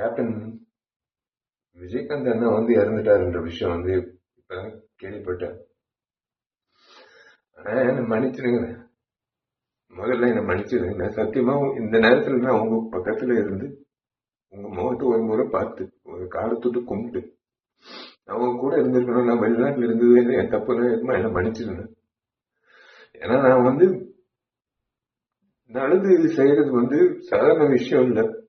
Captain Vijayakanth அண்ணா வந்து இறந்துட்டாருன்ற விஷயம் வந்து இப்பதான் கேள்விப்பட்டேன். ஆனா என்ன மன்னிச்சிடுங்க. முதல்ல என்ன மன்னிச்சிடுங்க. நான் சத்தியமா இந்த நேரத்துல நான் உங்க பக்கத்துல இருந்து உங்க முகத்தை ஒரு முறை பார்த்து ஒரு காலத்துட்டு கும்பிட்டு அவங்க கூட இருந்திருக்கணும் நான் வெளிநாட்டுல இருந்தது என் தப்பு என்ன மன்னிச்சிடுங்க. ஏன்னா நான் வந்து நல்லது செய்யறது வந்து சாதாரண விஷயம் இல்லை.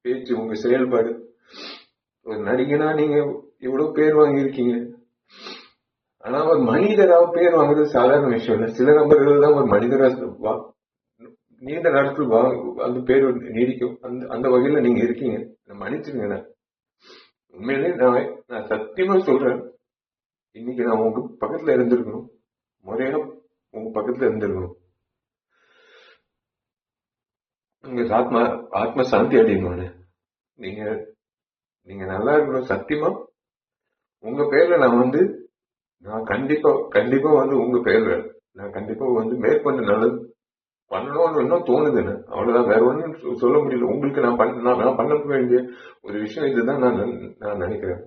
பேச்சு உங்க செயல்பாடு. ஒரு நடிகனா நீங்க இவ்வளவு பேர் வாங்கியிருக்கீங்க. ஆனா ஒரு மனிதரா பேர் வாங்குறது சாதாரண விஷயம் இல்லை. சில நபர்கள் தான் ஒரு மனிதரா வா- நீண்ட நாட்கள் வா அந்த பேர் நீடிக்கும். அந்த அந்த வகையில நீங்க இருக்கீங்க. நான் மன்னிச்சிருங்க உண்மையிலே நான் நான் சத்தியமா சொல்றேன். இன்னைக்கு நான் உங்க பக்கத்துல இருந்திருக்கணும். முறையா உங்க பக்கத்துல இருந்திருக்கணும். உங்களுக்கு ஆத்மா ஆத்ம சாந்தி அடையணும்னு நீங்க நீங்க நல்லா இருக்கணும் சத்தியமா? உங்க பேர்ல நான் வந்து நான் கண்டிப்பா கண்டிப்பா வந்து உங்க பேர்ல நான் கண்டிப்பா வந்து மேற்கொண்டு நல்லது பண்ணணும்னு இன்னும் தோணுதுன்னு அவ்வளவுதான். வேற ஒன்றும் சொல்ல முடியல. உங்களுக்கு நான் பண்ண நான் நான் பண்ண வேண்டிய ஒரு விஷயம் இதுதான் நான் நான் நினைக்கிறேன்.